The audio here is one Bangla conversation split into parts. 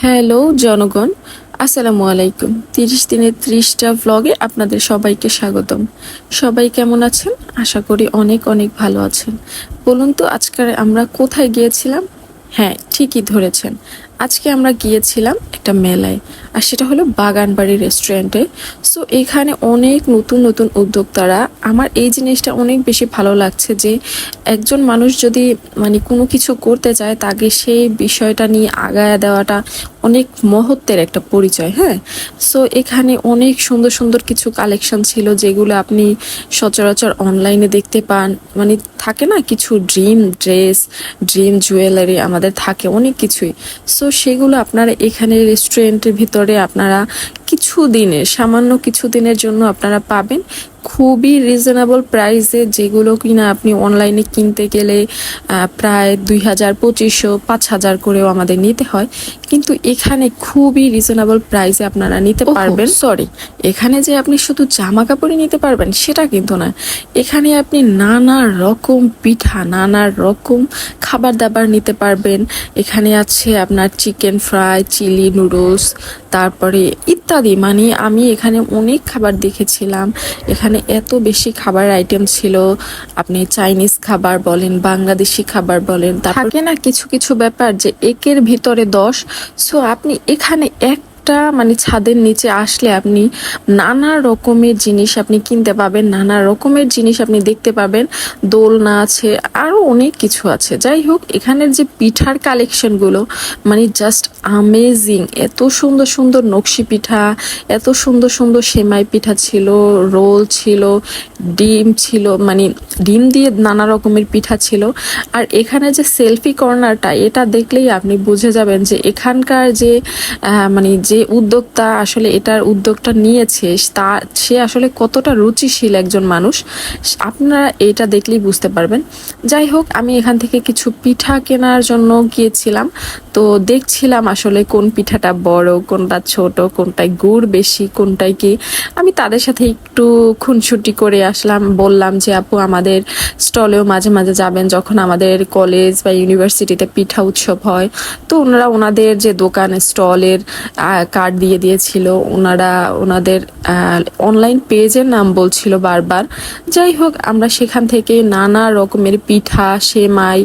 হ্যালো, জনগণ। আসসালামু আলাইকুম। তিরিশ দিনের ত্রিশটা ব্লগে আপনাদের সবাইকে স্বাগতম। সবাই কেমন আছেন? আশা করি অনেক অনেক ভালো আছেন। বলুন তো, আজকে আমরা কোথায় গিয়েছিলাম? হ্যাঁ ঠিকই ধরেছেন। আজকে আমরা গিয়েছিলাম একটা মেলায়, আর সেটা হলো বাগানবাড়ি রেস্টুরেন্টে সো এখানে অনেক নতুন নতুন উদ্যোক্তারা। আমার এই জিনিসটা অনেক বেশি ভালো লাগছে যে, একজন মানুষ যদি মানে কোনো কিছু করতে চায়, তাকে সেই বিষয়টা নিয়ে আগায় দেওয়াটা অনেক মহত্বের একটা পরিচয় হ্যাঁ? সো এখানে অনেক সুন্দর সুন্দর কিছু কালেকশন ছিল যেগুলো আপনি সচরাচর অনলাইনে দেখতে পান। মানে থাকে না, কিছু ড্রিম ড্রেস ড্রিম জুয়েলারি আমাদের থাকে অনেক কিছুই। সো সেগুলো আপনারা এখানে রেস্টুরেন্টের ভিতরে আপনারা কিছু দিনের সামান্য কিছু দিনের জন্য আপনারা পাবেন। খুবই রিজনেবল প্রাইসে যেগুলো কিনা আপনি অনলাইনে কিনতে গেলে প্রায় দুই হাজার পঁচিশশো পাঁচ হাজার করেও আমাদের নিতে হয়। কিন্তু এখানে খুবই রিজনেবল প্রাইসে আপনারা নিতে পারবেন। সরি এখানে যে আপনি শুধু জামা কাপড়ই নিতে পারবেন সেটা কিন্তু না এখানে আপনি নানা রকম পিঠা নানা রকম খাবার দাবার নিতে পারবেন। এখানে আছে আপনার চিকেন ফ্রাই চিলি নুডলস তারপরে ইত্যাদি। মানে আমি এখানে অনেক খাবার দেখেছিলাম। এখানে এত বেশি খাবার আইটেম ছিল। আপনি চাইনিজ খাবার বলেন, বাংলাদেশি খাবার বলেন থাকে না কিছু কিছু ব্যাপার যে একের ভিতরে দশ। সো আপনি এখানে এক একটা মানে ছাদের নিচে আসলে আপনি নানা রকমের জিনিস আপনি কিনতে পাবেন, নানা রকমের জিনিস আপনি দেখতে পাবেন, দোলনা আছে আরও অনেক কিছু আছে। যাই হোক, এখানের যে পিঠার কালেকশনগুলো মানে জাস্ট আমেজিং এত সুন্দর সুন্দর নকশি পিঠা, এত সুন্দর সুন্দর সেমাই পিঠা ছিল, রোল ছিল, ডিম ছিল মানে ডিম দিয়ে নানা রকমের পিঠা ছিল। আর এখানে যে সেলফি কর্নারটা এটা দেখলেই আপনি বুঝে যাবেন যে এখানকার যে মানে মানে যে উদ্যোক্তা আসলে এটার উদ্যোগটা নিয়েছে, তা, সে আসলে কতটা রুচিশীল একজন মানুষ, আপনারা এটা দেখলেই বুঝতে পারবেন। যাই হোক, আমি এখান থেকে কিছু পিঠা কেনার জন্য গিয়েছিলাম। তো দেখছিলাম আসলে কোন পিঠাটা বড়, কোনটা ছোট, কোনটায় গুড় বেশি, কোনটায় কি। আমি তাদের সাথে একটু খুনসুটি করে আসলাম, বললাম যে, আপু, আমাদের স্টলেও মাঝে মাঝে যাবেন যখন আমাদের কলেজ বা ইউনিভার্সিটিতে পিঠা উৎসব হয়। তো ওনারা ওনাদের যে দোকান, স্টলের কার্ড দিয়ে দিয়েছিল। ওনারা, ওনাদের অনলাইন পেজের নাম বলছিল বারবার। যাই হোক, আমরা সেখান থেকে নানা রকমের পিঠা, সেমাই,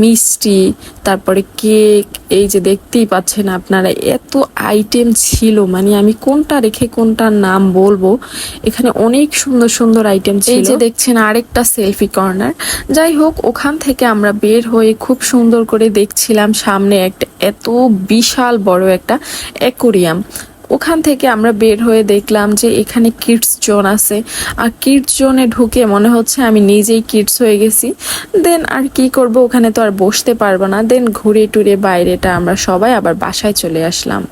মিষ্টি তারপরে কেক, এই যে দেখতেই পাচ্ছেন আপনারা, এত আইটেম ছিল। মানে আমি কোনটা রেখে কোনটার নাম বলব? এখানে অনেক সুন্দর সুন্দর আইটেম ছিল। এই যে দেখছেন আরেকটা সেলফি কর্নার যাই হোক, ওখান থেকে আমরা বের হয়ে খুব সুন্দর করে দেখছিলাম সামনে একটা এত বিশাল বড় একটা অ্যাকোরিয়াম ওখান থেকে আমরা বের হয়ে দেখলাম যে এখানে কিডস জোন আছে। আর কিডস জোনে ঢুকে মনে হচ্ছে আমি নিজেই কিডস হয়ে গেছি। দেন আর কি করব? ওখানে তো আর বসতে পারব না। দেন ঘুরে টুরে বাইরেটা আমরা সবাই আবার বাসায় চলে আসলাম।